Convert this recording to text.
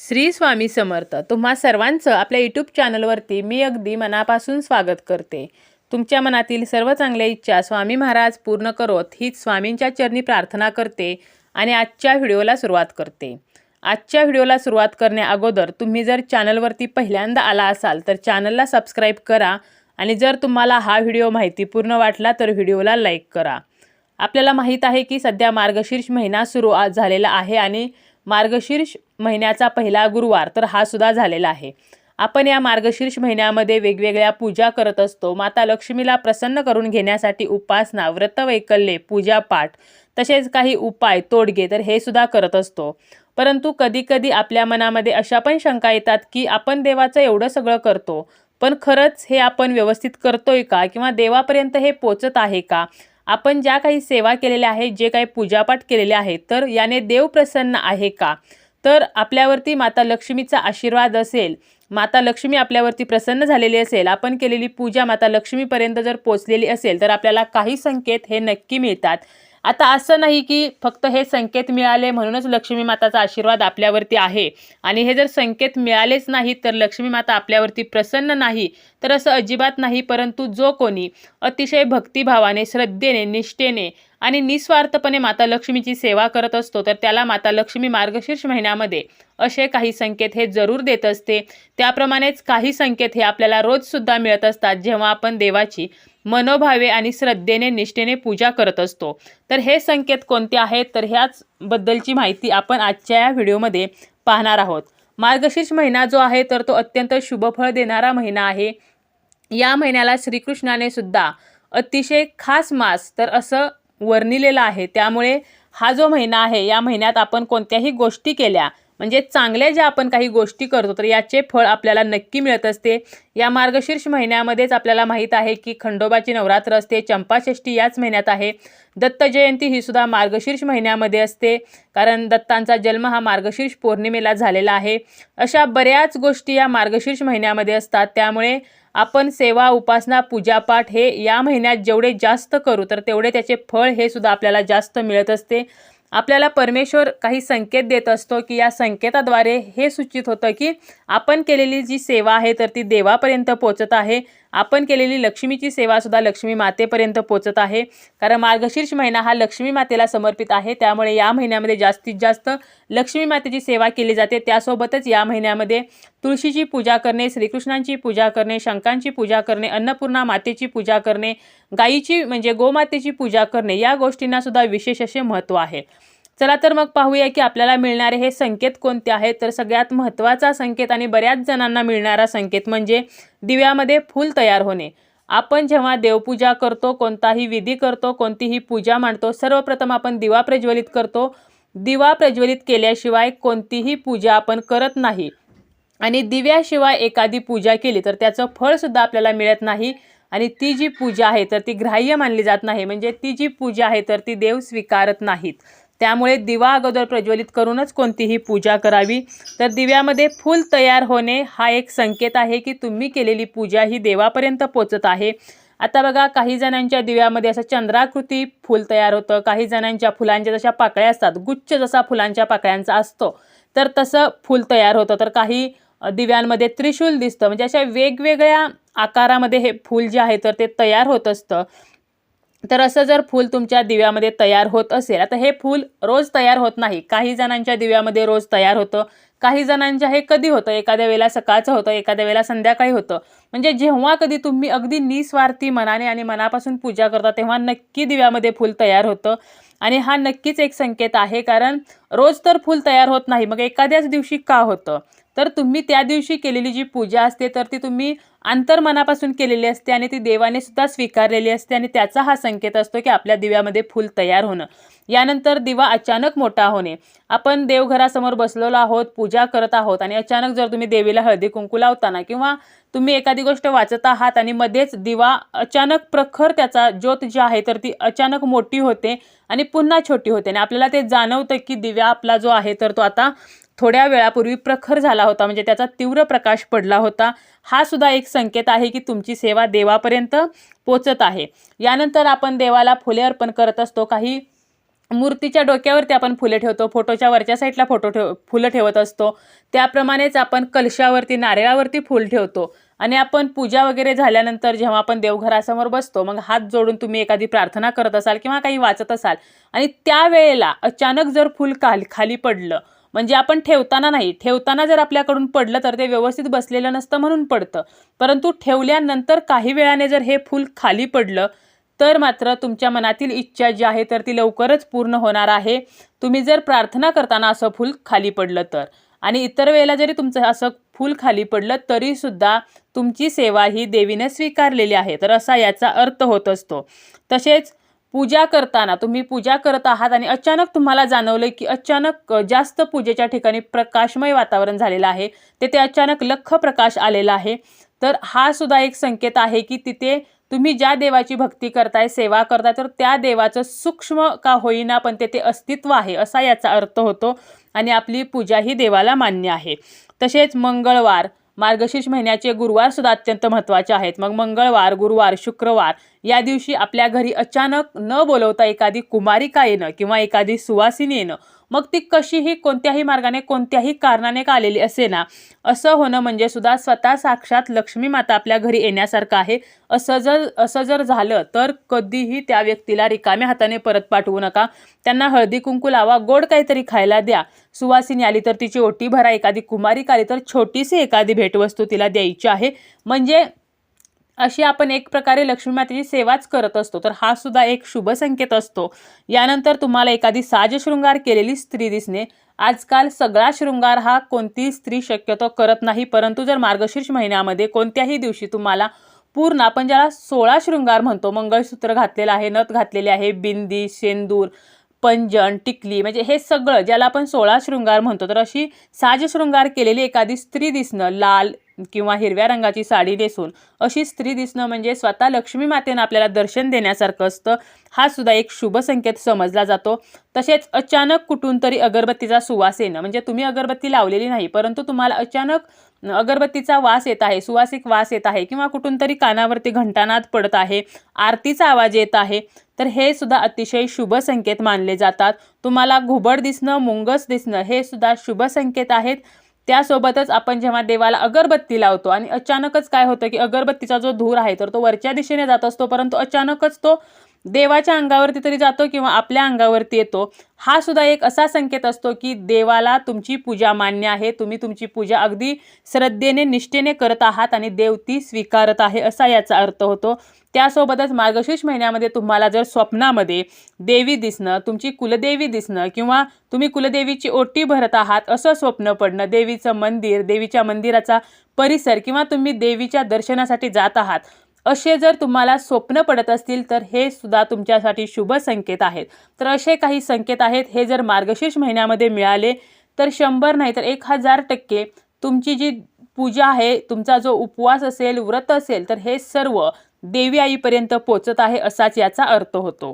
श्री स्वामी समर्थ. तुम्हा सर्वांचं आपल्या यूट्यूब चॅनलवरती मी अगदी मनापासून स्वागत करते. तुमच्या मनातील सर्व चांगल्या इच्छा स्वामी महाराज पूर्ण करोत हीच स्वामींच्या चरणी प्रार्थना करते आणि आजच्या व्हिडिओला सुरुवात करते. आजच्या व्हिडिओला सुरुवात करण्या अगोदर तुम्ही जर चॅनलवरती पहिल्यांदा आला असाल तर चॅनलला सबस्क्राईब करा आणि जर तुम्हाला हा व्हिडिओ माहितीपूर्ण वाटला तर व्हिडिओला लाईक करा. आपल्याला माहीत आहे की सध्या मार्गशीर्ष महिना सुरू झालेला आहे आणि मार्गशीर्ष महिन्याचा पहिला गुरुवार तर हा सुद्धा झालेला आहे. आपण या मार्गशीर्ष महिन्यामध्ये वेगवेगळ्या पूजा करत असतो. माता लक्ष्मीला प्रसन्न करून घेण्यासाठी उपासना व्रतवैकल्ये पूजापाठ तसेच काही उपाय तोडगे तर हे सुद्धा करत असतो. परंतु कधीकधी आपल्या मनामध्ये अशा पण शंका येतात की आपण देवाचं एवढं सगळं करतो पण खरंच हे आपण व्यवस्थित करतोय का? किंवा देवापर्यंत हे पोचत आहे का? आपण ज्या काही सेवा केलेल्या आहेत जे काही पूजापाठ केलेले आहेत तर याने देव प्रसन्न आहे का? तर आपल्यावरती माता लक्ष्मीचा आशीर्वाद असेल माता लक्ष्मी आपल्यावरती प्रसन्न झालेली असेल आपण केलेली पूजा माता लक्ष्मीपर्यंत जर पोचलेली असेल तर आपल्याला काही संकेत हे नक्की मिळतात. आता असं नाही की फक्त हे संकेत मिळाले म्हणूनच लक्ष्मी माताचा आशीर्वाद आपल्यावरती आहे. आणि हे जर संकेत मिळालेच नाही तर लक्ष्मी माता आपल्यावरती प्रसन्न नाही तर असं अजिबात नाही परंतु जो कोणी अतिशय भक्तिभावाने श्रद्धेने निष्ठेने आणि निस्वार्थपणे माता लक्ष्मीची सेवा करत असतो तर त्याला माता लक्ष्मी मार्गशीर्ष महिन्यामध्ये असे काही संकेत हे जरूर देत असते. त्याप्रमाणेच काही संकेत हे आपल्याला रोजसुद्धा मिळत असतात जेव्हा आपण देवाची मनोभावे आणि श्रद्धेने निष्ठेने पूजा करत असतो. तर हे संकेत कोणते आहेत? तर ह्याच बद्दलची माहिती आपण आजच्या या व्हिडिओमध्ये पाहणार आहोत. मार्गशीर्ष महिना जो आहे तर तो अत्यंत शुभफळ देणारा महिना आहे. या महिन्याला श्रीकृष्णाने सुद्धा अतिशय खास मास तर असं वर्णिलेला आहे. त्यामुळे हा जो महिना आहे या महिन्यात आपण कोणत्याही गोष्टी केल्या म्हणजे चांगल्या ज्या आपण काही गोष्टी करतो तर याचे फळ आपल्याला नक्की मिळत असते. या मार्गशीर्ष महिन्यामध्येच आपल्याला माहीत आहे की खंडोबाची नवरात्र असते चंपाषष्ठी याच महिन्यात आहे. दत्त जयंती ही सुद्धा मार्गशीर्ष महिन्यामध्ये असते कारण दत्तांचा जन्म हा मार्गशीर्ष पौर्णिमेला झालेला आहे. अशा बऱ्याच गोष्टी या मार्गशीर्ष महिन्यामध्ये असतात. त्यामुळे आपण सेवा उपासना पूजापाठ हे या महिन्यात जेवढे जास्त करू तर तेवढे त्याचे फळ हे सुद्धा आपल्याला जास्त मिळत असते. आपल्याला परमेश्वर काही संकेत देत असतो की या संकेताद्वारे हे सूचित होतं की आपण केलेली जी सेवा आहे तर ती देवापर्यंत पोचत आहे. आपण केलेली लक्ष्मीची सेवासुद्धा लक्ष्मी मातेपर्यंत पोचत आहे. कारण मार्गशीर्ष महिना हा लक्ष्मी मातेला समर्पित आहे. त्यामुळे या महिन्यामध्ये जास्तीत जास्त लक्ष्मी मातेची सेवा केली जाते. त्यासोबतच या महिन्यामध्ये तुळशीची पूजा करणे श्रीकृष्णांची पूजा करणे शंकांची पूजा करणे अन्नपूर्णा मातेची पूजा करणे गायीची म्हणजे गोमातेची पूजा करणे या गोष्टींनासुद्धा विशेष असे महत्त्व आहे. चला तर मग पाहूया की आपल्याला मिळणारे हे संकेत कोणते आहेत. तर सगळ्यात महत्त्वाचा संकेत आणि बऱ्याच जणांना मिळणारा संकेत म्हणजे दिव्यामध्ये फूल तयार होणे. आपण जेव्हा देवपूजा करतो कोणताही विधी करतो कोणतीही पूजा मांडतो सर्वप्रथम आपण दिवा प्रज्वलित करतो. दिवा प्रज्वलित केल्याशिवाय कोणतीही पूजा आपण करत नाही. आणि दिव्याशिवाय एखादी पूजा केली तर त्याचं फळसुद्धा आपल्याला मिळत नाही. आणि ती जी पूजा आहे तर ती ग्राह्य मानली जात नाही. म्हणजे ती जी पूजा आहे तर ती देव स्वीकारत नाहीत. त्यामुळे दिवा अगोदर प्रज्वलित करूनच कोणतीही पूजा करावी. तर दिव्यामध्ये फूल तयार होणे हा एक संकेत आहे की तुम्ही केलेली पूजा ही देवापर्यंत पोचत आहे. आता बघा काही जणांच्या दिव्यामध्ये असं चंद्राकृती फूल तयार होतं. काही जणांच्या फुलांच्या जशा पाकळ्या असतात गुच्छ जसा फुलांच्या पाकळ्यांचा असतो तर तसं फूल तयार होतं. तर काही दिव्यांमध्ये त्रिशूल दिसतं. म्हणजे अशा वेगवेगळ्या आकारामध्ये हे फूल जे आहे तर ते तयार होत असतं. तर असं जर फूल तुमच्या दिव्यामध्ये तयार होत असेल आता हे फूल रोज तयार होत नाही. काही जणांच्या दिव्यामध्ये रोज तयार होतं काही जणांच्या हे कधी होतं? एखाद्या वेळेला सकाळचं होतं एखाद्या वेळेला संध्याकाळी होतं. म्हणजे जेव्हा कधी तुम्ही अगदी निस्वार्थी मनाने आणि मनापासून पूजा करता तेव्हा नक्की दिव्यामध्ये फूल तयार होतं. आणि हा नक्कीच एक संकेत आहे कारण रोज तर फूल तयार होत नाही मग एखाद्याच दिवशी का होतं? तर तुम्ही त्या दिवशी केलेली जी पूजा असते तर ती तुम्ही अंतर्मनापासून केलेली असते आणि ती देवाने सुद्धा स्वीकारलेली असते आणि त्याचा हा संकेत असतो की आपल्या दिव्यामध्ये फूल तयार होणं. यानंतर दिवा अचानक मोठा होणे. आपण देवघरासमोर बसलेलो आहोत पूजा करत आहोत आणि अचानक जर तुम्ही देवीला हळदी कुंकू लावताना किंवा तुम्ही एखादी गोष्ट वाचत आहात आणि मध्येच दिवा अचानक प्रखर त्याचा ज्योत जी आहे तर ती अचानक मोठी होते आणि पुन्हा छोटी होते आणि आपल्याला ते जाणवतं की दिव्या आपला जो आहे तर तो आता थोड्या वेळापूर्वी प्रखर झाला होता म्हणजे त्याचा तीव्र प्रकाश पडला होता. हा सुद्धा एक संकेत आहे की तुमची सेवा देवापर्यंत पोचत आहे. यानंतर आपण देवाला फुले अर्पण करत असतो. काही मूर्तीच्या डोक्यावरती आपण फुले ठेवतो फोटोच्या वरच्या साईडला फोटो ठेव फुलं ठेवत असतो. त्याप्रमाणेच आपण कलशावरती नारळावरती फूल ठेवतो. आणि आपण पूजा वगैरे झाल्यानंतर जेव्हा आपण देवघरासमोर बसतो मग हात जोडून तुम्ही एखादी प्रार्थना करत असाल किंवा काही वाचत असाल. आणि त्यावेळेला अचानक जर फूल काल खाली पडलं म्हणजे आपण ठेवताना नाही ठेवताना जर आपल्याकडून पडलं तर ते व्यवस्थित बसलेलं नसतं म्हणून पडतं. परंतु ठेवल्यानंतर काही वेळाने जर हे फूल खाली पडलं तर मात्र तुमच्या मनातील इच्छा जी आहे तर ती लवकरच पूर्ण होणार आहे. तुम्ही जर प्रार्थना करताना असं फूल खाली पडलं तर. आणि इतर वेळेला जरी तुमचं असं फूल खाली पडलं तरीसुद्धा तुमची सेवा ही देवीने स्वीकारलेली आहे. तर असा याचा अर्थ होत असतो. तसेच पूजा करताना तुम्ही पूजा करत आहात आणि अचानक तुम्हाला जाणवलं की अचानक जास्त पूजेच्या ठिकाणी प्रकाशमय वातावरण झालेलं आहे. तेथे अचानक लख प्रकाश आलेला आहे. तर हा सुद्धा एक संकेत आहे की तिथे तुम्ही ज्या देवाची भक्ती करताय सेवा करताय तर त्या देवाचं सूक्ष्म का होईना पण तेथे अस्तित्व आहे असा याचा अर्थ होतो. आणि आपली पूजा ही देवाला मान्य आहे. तसेच मंगळवार मार्गशीर्ष महिन्याचे गुरुवार सुद्धा अत्यंत महत्त्वाचे आहेत. मग मंगळवार गुरुवार शुक्रवार या दिवशी आपल्या घरी अचानक न बोलवता एखादी कुमारिका येणं किंवा एखादी सुवासिनी येणं मग ती कशीही कोणत्याही मार्गाने कोणत्याही कारणाने का आलेली असे ना असं होणं म्हणजे सुद्धा स्वतः साक्षात लक्ष्मी माता आपल्या घरी येण्यासारखं आहे. असं जर असं जर झालं तर कधीही त्या व्यक्तीला रिकाम्या हाताने परत पाठवू नका. त्यांना हळदी कुंकू लावा गोड काहीतरी खायला द्या. सुवासिनी आली तर तिची ओटी भरा एखादी कुमारी आली तर छोटीशी एखादी भेटवस्तू तिला द्यायची आहे. म्हणजे अशी आपण एक प्रकारे लक्ष्मी मातेची सेवाच करत असतो. तर हा सुद्धा एक शुभ संकेत असतो. यानंतर तुम्हाला एखादी साजशृंगार केलेली स्त्री दिसणे. आजकाल सगळा शृंगार हा कोणतीही स्त्री शक्यतो करत नाही. परंतु जर मार्गशीर्ष महिन्यामध्ये कोणत्याही दिवशी तुम्हाला पूर्ण आपण ज्याला सोळा शृंगार म्हणतो मंगळसूत्र घातलेलं आहे नथ घातलेले आहे बिंदी शेंदूर पंजन टिकली म्हणजे हे सगळं ज्याला आपण सोळा शृंगार म्हणतो. तर अशी साजशृंगार केलेली एखादी स्त्री दिसणं लाल किंवा हिरव्या रंगाची साडी नेसून अशी स्त्री दिसणं म्हणजे स्वतः लक्ष्मी मातेनं आपल्याला दर्शन देण्यासारखं असतं. हा सुद्धा एक शुभ संकेत समजला जातो. तसेच अचानक कुठून तरी अगरबत्तीचा सुवास येणं म्हणजे तुम्ही अगरबत्ती लावलेली नाही परंतु तुम्हाला अचानक अगरबत्तीचा वास येत आहे सुवासिक वास येत आहे किंवा कुठून तरी कानावरती घंटानाद पडत आहे आरतीचा आवाज येत आहे तर हे सुद्धा अतिशय शुभ संकेत मानले जातात. तुम्हाला घुबड दिसणं मुंगस दिसणं हे सुद्धा शुभ संकेत आहेत. त्यासोबतच आपण जेव्हा देवाला अगरबत्ती लावतो आणि अचानकच काय होतं की अगरबत्तीचा जो धूर आहे तर तो वरच्या दिशेने जात असतो परंतु अचानकच तो देवाच्या अंगावरती तरी जातो किंवा आपल्या अंगावरती येतो. हा सुद्धा एक असा संकेत असतो की देवाला तुमची पूजा मान्य आहे. तुम्ही तुमची पूजा अगदी श्रद्धेने निष्ठेने करत आहात आणि देव ती स्वीकारत आहे असा याचा अर्थ होतो. त्यासोबतच मार्गशीर्ष महिन्यामध्ये तुम्हाला जर स्वप्नामध्ये देवी दिसणं तुमची कुलदेवी दिसणं किंवा तुम्ही कुलदेवीची ओटी भरत आहात असं स्वप्न पडणं देवीचं मंदिर देवीच्या मंदिराचा परिसर किंवा तुम्ही देवीच्या दर्शनासाठी जात आहात असे जर तुम्हाला स्वप्न पडत असतील तर हे सुद्धा तुमच्यासाठी शुभ संकेत आहेत. तर असे काही संकेत आहेत हे जर मार्गशीर्ष महिन्यामध्ये मिळाले तर शंभर नाही तर एक हजार टक्के तुमची जी पूजा आहे तुमचा जो उपवास असेल व्रत असेल तर हे सर्व देवी आईपर्यंत पोचत आहे असाच याचा अर्थ होतो.